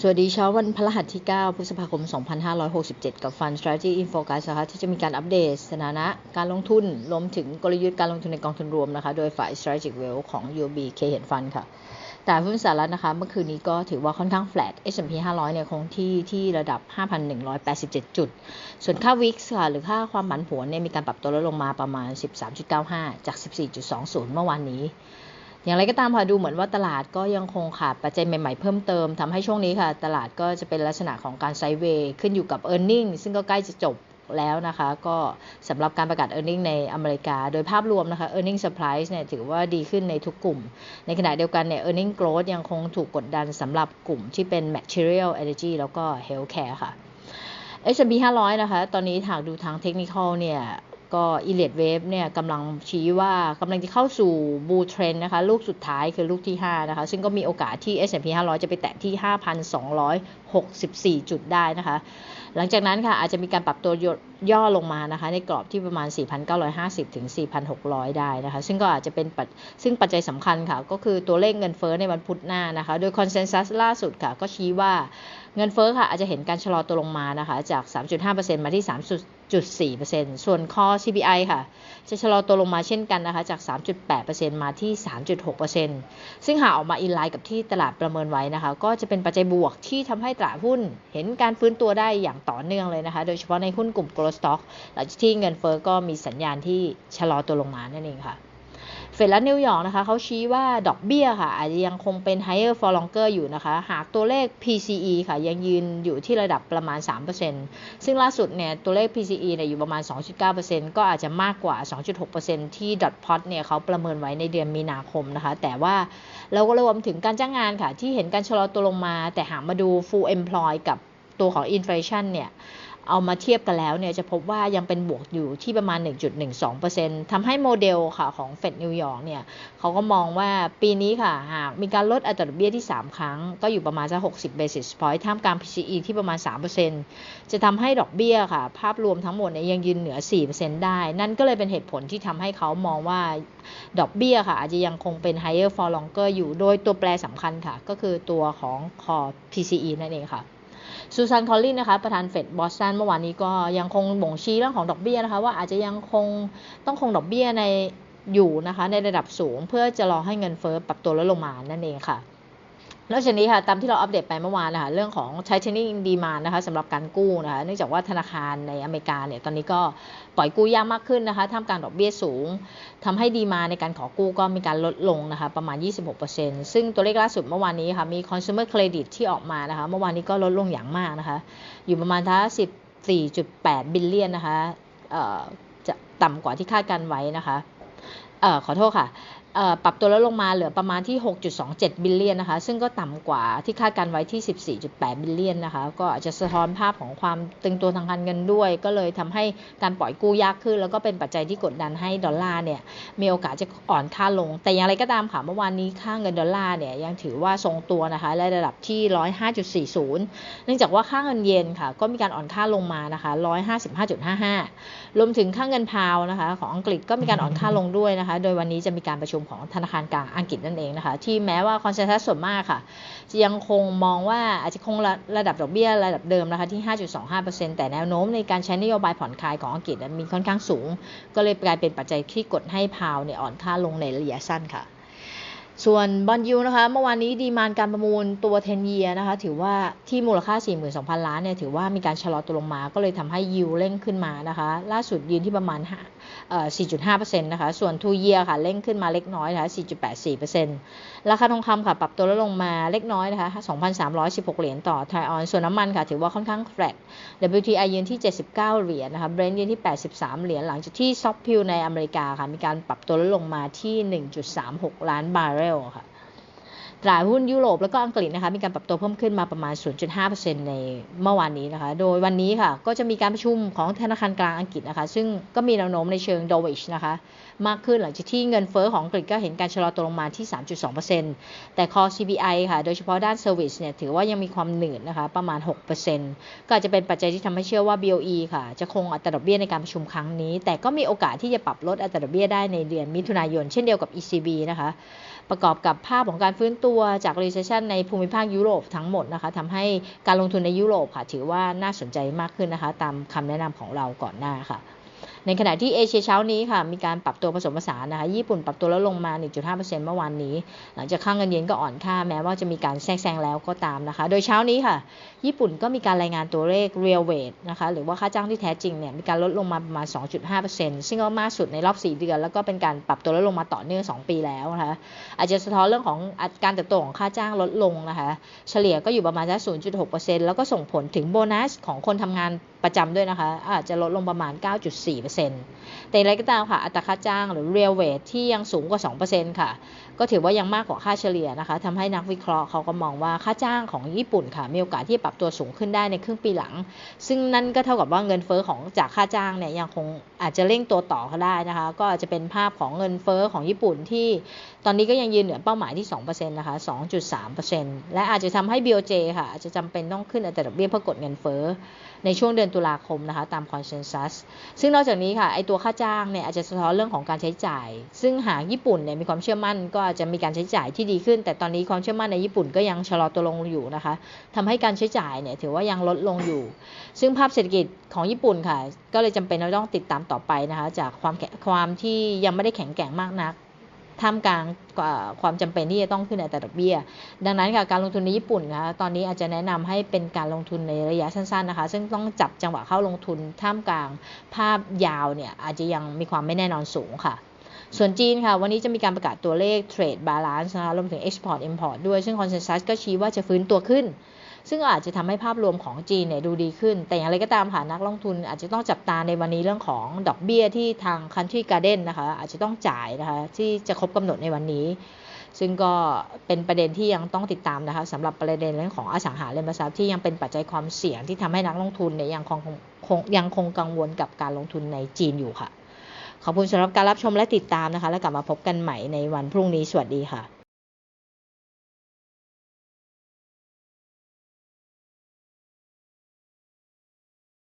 สวัสดีเช้าวันพฤหัสที่ 9 พฤษภาคม 2567 กับ Fund Strategy in Focus นะคะที่จะมีการอัปเดตสถานะการลงทุนรวมถึงกลยุทธ์การลงทุนในกองทุนรวมนะคะ โดยฝ่าย Strategic Wealth ของ UOB K Hen Fund ค่ะ แต่หุ้นสหรัฐนะคะ เมื่อคืนนี้ก็ถือว่าค่อนข้าง flat S&P 500 เนี่ยคงที่ที่ระดับ 5,187 จุด ส่วนค่า VIX ค่ะหรือค่าความผันผวนเนี่ยมีการปรับตัวลดลงมาประมาณ 13.95 จาก 14.20 เมื่อวานนี้ อย่างไรก็ตามค่ะดูเหมือนว่าตลาดก็ยังคงขาดปัจจัยใหม่ๆเพิ่มเติมทำให้ช่วงนี้ค่ะ ตลาดก็จะเป็นลักษณะของการไซด์เวย์ขึ้นอยู่กับ e a r n i n g ซึ่งก็ใกล้จะจบแล้วนะคะ ก็สำหรับการประกาศ e a r n i n g ในอเมริกา โดยภาพรวมนะคะ e a r n i n g surprise เนี่ยถือว่าดีขึ้นในทุกกลุ่ม ในขณะเดียวกันเนี่ย e a r n i n g growth ยังคงถูกกดดันสำหรับกลุ่มที่เป็น material energy แล้วก็ healthcare ค่ะ S&P 500 นะคะ ตอนนี้หากดูทางเทคนิคเนี่ย ก็ e l i t Wave เนี่ยกำลังชี้ว่ากำลังจะเข้าสู่ Bull Trend นะคะ ลูกสุดท้ายคือลูกที่ 5 นะคะ ซึ่งก็มีโอกาสที่ S&P 500 จะไปแตะที่ 5,264 จุดได้นะคะ หลังจากนั้นค่ะอาจจะมีการปรับตัวย่อลงมานะคะ ในกรอบที่ประมาณ 4,950 ถึง 4,600 ได้นะคะ ซึ่งก็อาจจะเป็นปัจซึ่งปัจจัยสำคัญค่ะ ก็คือตัวเลขเงินเฟ้อในวันพุธหน้านะคะ โดยคอนเซนแซสล่าสุดค่ะ ก็ชี้ว่า เงินเฟ้อค่ะอาจจะเห็นการชะลอตัวลงมานะคะจาก 3.5%มาที่ 3.4%ส่วนคอ CPI ค่ะ จะชะลอตัวลงมาเช่นกันนะคะจาก 3.8%มาที่ 3.6%ซึ่งหากออกมาอินไลน์กับที่ตลาดประเมินไว้นะคะ ก็จะเป็นปัจจัยบวกที่ทำให้ตลาดหุ้น เห็นการฟื้นตัวได้อย่างต่อเนื่องเลยนะคะ โดยเฉพาะในหุ้นกลุ่ม growth stock หลังจากที่เงินเฟ้อก็มีสัญญาณที่ชะลอตัวลงมานั่นเองค่ะ เฟดและนิวยอร์กนะคะเขาชี้ว่าดอกเบี้ยค่ะอาจจะยังคงเป็น higher for longer อยู่นะคะ หากตัวเลข PCE ค่ะยังยืนอยู่ที่ระดับประมาณ 3%ซึ่งล่าสุดเนี่ยตัวเลข PCE เนี่ยอยู่ประมาณ 2.9%ก็อาจจะมากกว่า 2.6%ที่ dot plot เนี่ยเขาประเมินไว้ในเดือนมีนาคมนะคะ แต่ว่าเราก็รวมถึงการจ้างงานค่ะ ที่เห็นการชะลอตัวลงมา แต่หากมาดู full employ กับตัวของ inflation เนี่ย เอามาเทียบกันแล้วเนี่ยจะพบว่ายังเป็นบวกอยู่ที่ประมาณ 1.12%ทำให้โมเดลค่ะของเฟดนิวยอร์กเนี่ยเขาก็มองว่าปีนี้ค่ะหากมีการลดอัตราดอกเบี้ยที่ 3 ครั้ง ก็อยู่ประมาณสัก60 basis point ท่ามกลาง PCE ที่ประมาณ 3%จะทำให้ดอกเบี้ยค่ะ ภาพรวมทั้งหมดเนี่ยยังยืนเหนือ 4%ได้ นั่นก็เลยเป็นเหตุผลที่ทำให้เขามองว่าดอกเบี้ยค่ะ อาจจะยังคงเป็น higher for longer อยู่โดยตัวแปรสำคัญค่ะ ก็คือตัวของคอ PCE นั่นเองค่ะ ซูซานคอลลินนะคะประธานเฟดบอสตันเมื่อวานนี้ก็ยังคงบ่งชี้เรื่องของดอกเบี้ยนะคะว่าอาจจะยังคงต้องคงดอกเบี้ยในอยู่นะคะในระดับสูงเพื่อจะรอให้เงินเฟ้อปรับตัวลดลงมานั่นเองค่ะ แล้วชนี้ค่ะตามที่เราอัปเดตไปเมื่อวานนะคะเรื่องของ tightening demand นะคะสำหรับการกู้นะคะเนื่องจากว่าธนาคารในอเมริกาเนี่ยตอนนี้ก็ปล่อยกู้ยากมากขึ้นนะคะท่ามกลางดอกเบี้ยสูงทำให้ดีมาในการขอกู้ก็มีการลดลงนะคะประมาณ 26%ซึ่งตัวเลขล่าสุดเมื่อวานนี้ค่ะมี consumer credit ที่ออกมานะคะเมื่อวานนี้ก็ลดลงอย่างมากนะคะอยู่ประมาณทั้ง14.8 บิลเลียนนะคะจะต่ำกว่าที่คาดการไว้นะคะออขอโทษค่ะ ปรับตัวลดลงมาเหลือประมาณที่ 6.27 บิลเลียนนะคะ ซึ่งก็ต่ำกว่าที่คาดการไว้ที่ 14.8 บิลเลียนนะคะ ก็อาจจะสะท้อนภาพของความตึงตัวทางการเงินด้วย ก็เลยทำให้การปล่อยกู้ยากขึ้น แล้วก็เป็นปัจจัยที่กดดันให้ดอลลาร์เนี่ย มีโอกาสจะอ่อนค่าลง แต่อย่างไรก็ตามค่ะ เมื่อวานนี้ค่าเงินดอลลาร์เนี่ยยังถือว่าทรงตัวนะคะในระดับที่ 105.40 เนื่องจากว่าค่าเงินเยนค่ะ ก็มีการอ่อนค่าลงมานะคะ 155.55 รวมถึงค่าเงินพาวนะคะของอังกฤษก็มีการอ่อนค่าลงด้วยนะคะ โดยวันนี้จะมีการประชุมของธนาคารกลางอังกฤษนั่นเองนะคะ ที่แม้ว่าคอนเซนแซสส่วนมากค่ะ จะยังคงมองว่าอาจจะคงระดับดอกเบี้ยระดับเดิมนะคะที่ 5.25%แต่แนวโน้มในการใช้นโยบายผ่อนคลายของอังกฤษมีค่อนข้างสูง ก็เลยกลายเป็นปัจจัยที่กดให้พาวเนี่ยอ่อนค่าลงในระยะสั้นค่ะ ส่วนบอลยูนะคะเมื่อวานนี้ดีมานการประมูลตัวเทนเยียนะคะถือว่าที่มูลค่า 42,000 ล้านเนี่ยถือว่ามีการชะลอตัวลงมา ก็เลยทำให้ยูเร่งขึ้นมานะคะล่าสุดยืนที่ประมาณ4.5%นะคะส่วนทูเยียค่ะเร่งขึ้นมาเล็กน้อยนะคะ4.84%ราคาทองคำค่ะปรับตัวลดลงมาเล็กน้อยนะคะ2,316 เหรียญต่อไทออนส่วนน้ำมันค่ะถือว่าค่อนข้างแฟลต WTI ยืนที่ 79 เหรียญนะคะเบรนท์ยืนที่ 83 เหรียญหลังจากที่ซอฟพิวในอเมริกาค่ะมีการปรับตัวลดลงมาที่ 1.36 ล้านบาร์เรลค่ะตลาดหุ้นยุโรปแล้วก็อังกฤษนะคะมีการปรับตัวเพิ่มขึ้นมาประมาณ 0.5%ในเมื่อวานนี้นะคะ โดยวันนี้ค่ะก็จะมีการประชุมของธนาคารกลางอังกฤษนะคะ ซึ่งก็มีแนวโน้มในเชิงโดวิชนะคะ มากขึ้นหลังจากที่เงินเฟอ้อของอังกฤษก็เห็นการชะลอตัวลงมาที่ 3.2%แต่คอ CPI ค่ะ โดยเฉพาะด้านเซอร์วิสเนี่ยถือว่ายังมีความหนืดนะคะประมาณ 6%ก็อาจจะเป็นปัจจัยที่ทำให้เชื่อว่า BOE ค่ะ จะคงอัตราดอกเบี้ยในการประชุมครั้งนี้ แต่ก็มีโอกาสที่จะปรับลดอัตราดอกเบี้ยได้ในเดือนมิถุนายน เช่นเดียวกับ ECB นะคะ ประกอบกับภาพของการฟื้นตัวจาก recession ในภูมิภาคยุโรปทั้งหมดนะคะทำให้การลงทุนในยุโรปค่ะถือว่าน่าสนใจมากขึ้นนะคะ ตามคำแนะนำของเราก่อนหน้าค่ะ ในขณะที่เอเชียเช้านี้ค่ะมีการปรับตัวผสมผสานนะคะญี่ปุ่นปรับตัวแลดลงมา 1.5%เมื่อวานนี้ หลังจากค่างเงินเยนก็อ่อนค่าแม้ว่าจะมีการแทรกแซงแล้วก็ตามนะคะ โดยเช้านี้ค่ะ ญี่ปุ่นก็มีการรายงานตัวเลข real wage นะคะหรือว่าค่าจ้างที่แท้จริงเนี่ยมีการลดลงมาประมาณ 2.5%ซึ่งก็มากสุดในรอบ 4 เดือน แล้วก็เป็นการปรับตัวลดลงมาต่อเนื่อง 2 ปีแล้วนะคะอาจจะสะท้อนเรื่องของการเติบโตของค่าจ้างลดลงนะคะเฉลี่ยก็อยู่ประมาณ0.6%แล้วก็ส่งผลถึงโบนัสของคนทำงานประจำด้วยนะคะ อาจจะลดลงประมาณ 9.4%แต่อะไรก็ตามค่ะ อัตราค่าจ้างหรือ real wage ที่ยังสูงกว่า 2%ค่ะ ก็ถือว่ายังมากกว่าค่าเฉลี่ยนะคะทำให้นักวิเคราะห์เขาก็มองว่าค่าจ้างของญี่ปุ่นค่ะ มีโอกาสที่ปรับตัวสูงขึ้นได้ในครึ่งปีหลัง ซึ่งนั่นก็เท่ากับว่าเงินเฟ้อของจากค่าจ้างเนี่ยยังคงอาจจะเร่งตัวต่อก็ได้นะคะ ก็อาจจะเป็นภาพของเงินเฟ้อของญี่ปุ่นที่ตอนนี้ก็ยังยืนเหนือเป้าหมายที่ 2%นะคะ 2.3%และอาจจะทำให้ BOJ ค่ะอาจจะจำเป็นต้องขึ้นอัตราดอกเบี้ยเพื่อกดเงินเฟ้อในช่วงเดือนตุลาคมนะคะตามคอนเซนแซสซึ่งนอกจากนี้ค่ะไอตัวค่าจ้างเนี่ยอาจจะสะท้อนเรื่องของการใช้จ่าย ซึ่งหากญี่ปุ่นเนี่ยมีความเชื่อมั่นก็อาจจะมีการใช้จ่ายที่ดีขึ้น แต่ตอนนี้ความเชื่อมั่นในญี่ปุ่นก็ยังชะลอตัวลงอยู่นะคะทำให้การใช้จ่ายเนี่ยถือว่ายังลดลงอยู่ ซึ่งภาพเศรษฐกิจของญี่ปุ่นค่ะ ก็เลยจำเป็นเราต้องติดตามต่อไปนะคะจากความความที่ยังไม่ได้แข็งแกร่งมากนัก ท่ามกลางความจำเป็นที่จะต้องขึ้นอัตราดอกเบี้ย ดังนั้นค่ะการลงทุนในญี่ปุ่นนะตอนนี้อาจจะแนะนำให้เป็นการลงทุนในระยะสั้นๆนะคะ ซึ่งต้องจับจังหวะเข้าลงทุนท่ามกลางภาพยาวเนี่ยอาจจะยังมีความไม่แน่นอนสูงค่ะส่วนจีนค่ะ วันนี้จะมีการประกาศตัวเลขเทรดบาลานซ์นะคะรวมถึง Export Import ด้วย ซึ่งคอนเซนแซสก็ชี้ว่าจะฟื้นตัวขึ้น ซึ่งอาจจะทำให้ภาพรวมของจีนเนี่ยดูดีขึ้น แต่อย่างไรก็ตามค่ะนักลงทุนอาจจะต้องจับตาในวันนี้เรื่องของดอกเบี้ยที่ทาง Country Garden นะคะอาจจะต้องจ่ายนะคะที่จะครบกำหนดในวันนี้ ซึ่งก็เป็นประเด็นที่ยังต้องติดตามนะคะสำหรับประเด็นเรื่องของอสังหาริมทรัพย์ที่ยังเป็นปัจจัยความเสี่ยงที่ทำให้นักลงทุนเนี่ยยังคงคงยังคงกังวลกับการลงทุนในจีนอยู่ค่ะ ขอบคุณสำหรับการรับชมและติดตามนะคะ แล้วกลับมาพบกันใหม่ในวันพรุ่งนี้สวัสดีค่ะ